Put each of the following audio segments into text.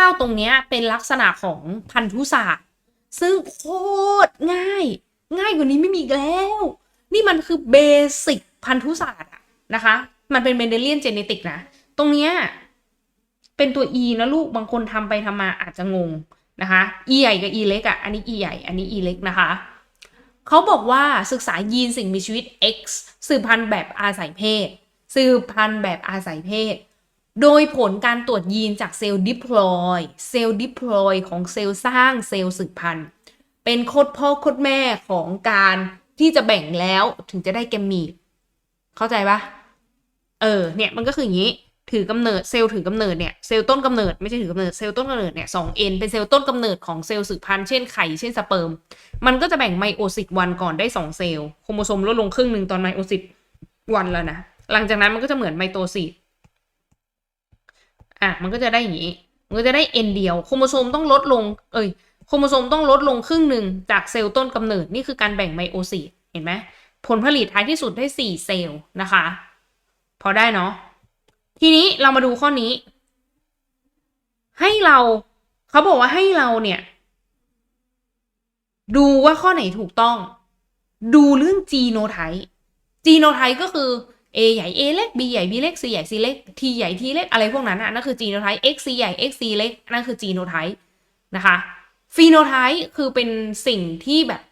9ตรงเนี้ยเป็นลักษณะของพันธุศาสตร์ ซึ่งโคตรง่าย ง่ายกว่านี้ไม่มีแล้ว นี่มันคือเบสิกพันธุศาสตร์นะคะ มันเป็นเมนเดเลียนเจเนติกนะ ตรงเนี้ยเป็นตัว e นะลูกบางคนทำไปทำมาอาจจะงงนะคะ e ใหญ่กับ e เล็กอะอันนี้ e ใหญ่ อันนี้ e เล็กนะคะเขาบอกว่าศึกษายีนสิ่งมีชีวิต X สืบพันธุ์แบบอาศัยเพศ สืบพันธุ์แบบอาศัยเพศ โดยผลการตรวจยีนจากเซลล์ดิพลอยเซลล์ดิพลอยของเซลล์สร้างเซลล์สืบพันธุ์ เป็นโคดพ่อโคดแม่ของการที่จะแบ่งแล้วถึงจะได้แกมมีเข้าใจปะเออเนี่ยมันก็คืออย่างนี้ถือกำเนิดเซลล์ถือกำเนิดเนี่ยเซลล์ต้นกำเนิดไม่ใช่ถือกำเนิดเซลล์ต้นกำเนิดเนี่ยสองเอ็นเป็นเซลล์ต้นกำเนิดของเซลล์สืบพันธุ์เช่นไข่เช่นสเปิร์มมันก็จะแบ่งไมโอซิตวันก่อนได้สองเซลล์โครโมโซมลดลงครึ่งหนึ่งตอนไมโอซิตวันแล้วนะหลังจากนั้นมันก็จะเหมือนไมโตซิส อะมันก็จะได้อย่างนี้มันก็จะได้เอ็นเดียวโครโมโซมต้องลดลง เอ้ยโครโมโซมต้องลดลงครึ่งหนึ่งจากเซลล์ต้นกำเนิดนี่คือการแบ่งไมโอซิสเห็นไหมผลผลิตท้ายที่สุดได้สี่เซลล์นะคะ พอได้เนาะทีนี้เรามาดูข้อนี้ ให้เราเขาบอกว่าให้เราเนี่ย ดูว่าข้อไหนถูกต้อง ดูเรื่องจีโนไทป์จีโนไทป์ก็คือ A ใหญ่ A เล็ก B ใหญ่ B เล็ก C ใหญ่ C เล็ก T ใหญ่ T เล็ก อะไรพวกนั้นน่ะนั่นคือจีโนไทป์ X C ใหญ่ X C เล็ก นั่นคือจีโนไทป์นะคะฟีโนไทป์คือเป็นสิ่งที่แบบ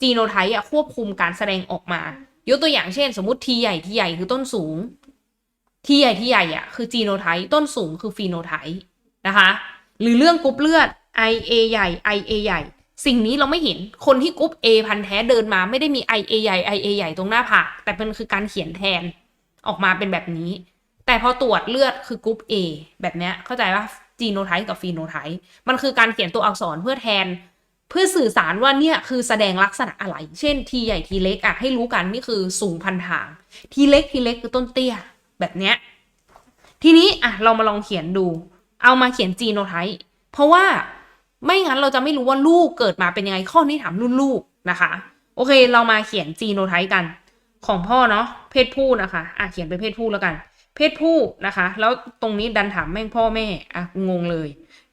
จีโนไทป์อะควบคุมการแสดงออกมา ยกตัวอย่างเช่น สมมติ T ใหญ่ T ใหญ่คือต้นสูง T ใหญ่ T ใหญ่อะคือจีโนไทป์ต้นสูงคือฟีโนไทป์นะคะ หรือเรื่องกรุ๊ปเลือด IA ใหญ่ IA ใหญ่ สิ่งนี้เราไม่เห็นคนที่กรุ๊ป A พันแท้เดินมาไม่ได้มี IA ใหญ่ IA ใหญ่ตรงหน้าผากแต่เป็นคือการเขียนแทนออกมาเป็นแบบนี้ แต่พอตรวจเลือดคือกรุ๊ป A แบบเนี้ยเข้าใจว่าจีโนไทป์กับฟีโนไทป์มันคือการเขียนตัวอักษรเพื่อแทน เพื่อสื่อสารว่าเนี่ยคือแสดงลักษณะอะไร เช่นทีใหญ่ทีเล็กอะให้รู้กันนี่คือสูงพันทาง ทีเล็กทีเล็กคือต้นเตี้ย แบบเนี้ยทีนี้อะเรามาลองเขียนดู เอามาเขียนจีโนไทป์เพราะว่า ไม่งั้นเราจะไม่รู้ว่าลูกเกิดมาเป็นยังไงข้อนี้ถามรุ่นลูกนะคะ โอเค เรามาเขียนจีโนไทป์กัน ของพ่อเนาะเพศผู้นะคะ อะเขียนเป็นเพศผู้แล้วกัน เพศผู้นะคะ แล้วตรงนี้ดันถามแม่งพ่อแม่อะงงเลย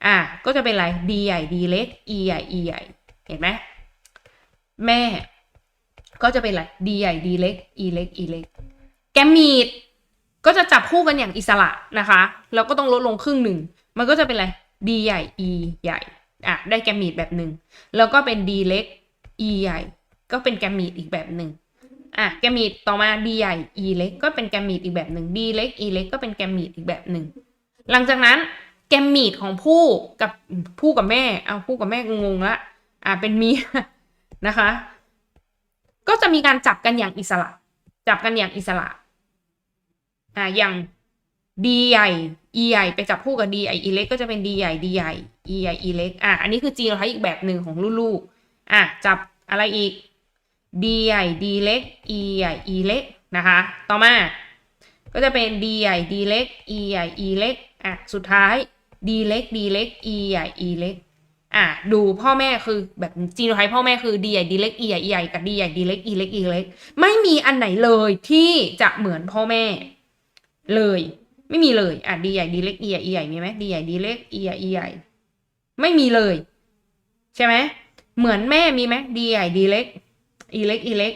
อะก็จะเป็นอะไร D ใหญ่ D เล็ก E ใหญ่ E ใหญ่เห็นไหมแม่ ก็จะเป็นอะไร D ใหญ่ D เล็ก E เล็ก E เล็กแกมมีดก็จะจับคู่กันอย่างอิสระนะคะ แล้วก็ต้องลดลงครึ่งหนึ่ง มันก็จะเป็นอะไร D ใหญ่ E ใหญ่ อะได้แกมมีดแบบหนึ่งแล้วก็เป็น D เล็ก E ใหญ่ ก็เป็นแกมมีดอีกแบบหนึ่งอะแกมมีดต่อมา D ใหญ่ E เล็กก็เป็นแกมมีดอีกแบบหนึ่ง D เล็ก E เล็กก็เป็นแกมมีดอีกแบบหนึ่งหลังจากนั้นแกมมีดของผู้กับผู้กับแม่เอาผู้กับแม่งงละอะเป็นเมียนะคะ ก็จะมีการจับกันอย่างอิสระ จับกันอย่างอิสระอ่าอย่าง D ใหญ่ E ใหญ่ไปจับคู่กับ D ใหญ่ E เล็กก็จะเป็น D ใหญ่ D ใหญ่ E ใหญ่ E เล็กอะอันนี้คือจีโนไทป์อีกแบบหนึ่งของลูกๆอะจับอะไรอีก D ใหญ่ D เล็ก E ใหญ่ E เล็กนะคะ ต่อมา ก็จะเป็น D ใหญ่ D เล็ก E ใหญ่ E เล็กอะสุดท้าย D เล็ก D เล็ก E ใหญ่ E เล็กอะดูพ่อแม่คือแบบจีโนไทป์พ่อแม่คือ D ใหญ่ D เล็ก E ใหญ่ E ใหญ่กับ D ใหญ่ D เล็ก E เล็ก E เล็ก ไม่มีอันไหนเลยที่จะเหมือนพ่อแม่เลย ไม่มีเลย อะ D ใหญ่ D เล็ก E ใหญ่ E ใหญ่มีไหม D ใหญ่ D เล็ก E ใหญ่ E ใหญ่ไม่มีเลย ใช่ไหมเหมือนแม่มีไหม D ใหญ่ D เล็ก E เล็ก E เล็ก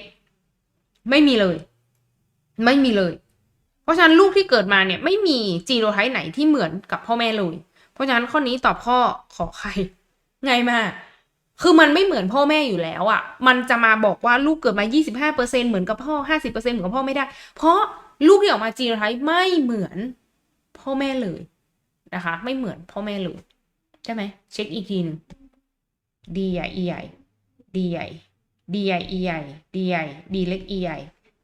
ไม่มีเลย ไม่มีเลย เพราะฉะนั้นลูกที่เกิดมาเนี่ยไม่มีจีโนไทป์ไหนที่เหมือนกับพ่อแม่เลย เพราะฉะนั้นข้อนี้ตอบข้อขอใครง่ายมาก คือมันไม่เหมือนพ่อแม่อยู่แล้วอะ่ะ มันจะมาบอกว่าลูกเกิดมา 25%เหมือนกับพ่อ 50%เหมือนกับพ่อไม่ได้ เพราะลูกที่ออกมาจีโนไทป์ไม่เหมือน พ่อแม่เลยนะคะ ไม่เหมือนพ่อแม่เลยใช่ไหมเช็คอีกทีหนึง D ใหญ่ E ใหญ่ D ใหญ่ D ใหญ่ E ใหญ่ D ใหญ่ D เล็ก E ใหญ่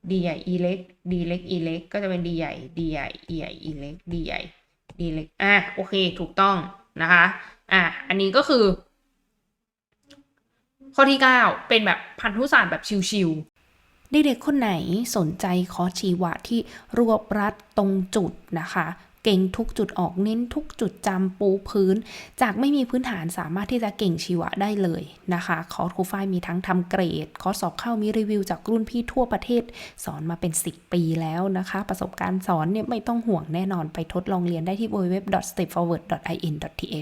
D ใหญ่ E เล็ก D เล็ก E เล็กก็จะเป็น D ใหญ่ D ใหญ่ E ใหญ่ E เล็ก D ใหญ่ D เล็กอะโอเคถูกต้องนะคะอะอันนี้ก็คือ ข้อที่ 9 เป็นแบบพันธุศาสตร์แบบชิวๆเด็กๆคนไหนสนใจคอชีวะที่รวบรัดตรงจุดนะคะ เก่งทุกจุดออกเน้นทุกจุดจำปูพื้น จากไม่มีพื้นฐานสามารถที่จะเก่งชีวะได้เลยนะคะคอร์สครูฝ้ายมีทั้งทำเกรด คอร์สสอบเข้ามีรีวิวจากรุ่นพี่ทั่วประเทศ สอนมาเป็น 10 ปีแล้วนะคะ ประสบการณ์สอนเนี่ยไม่ต้องห่วงแน่นอนไปทดลองเรียนได้ที่ www.stepforward.in.th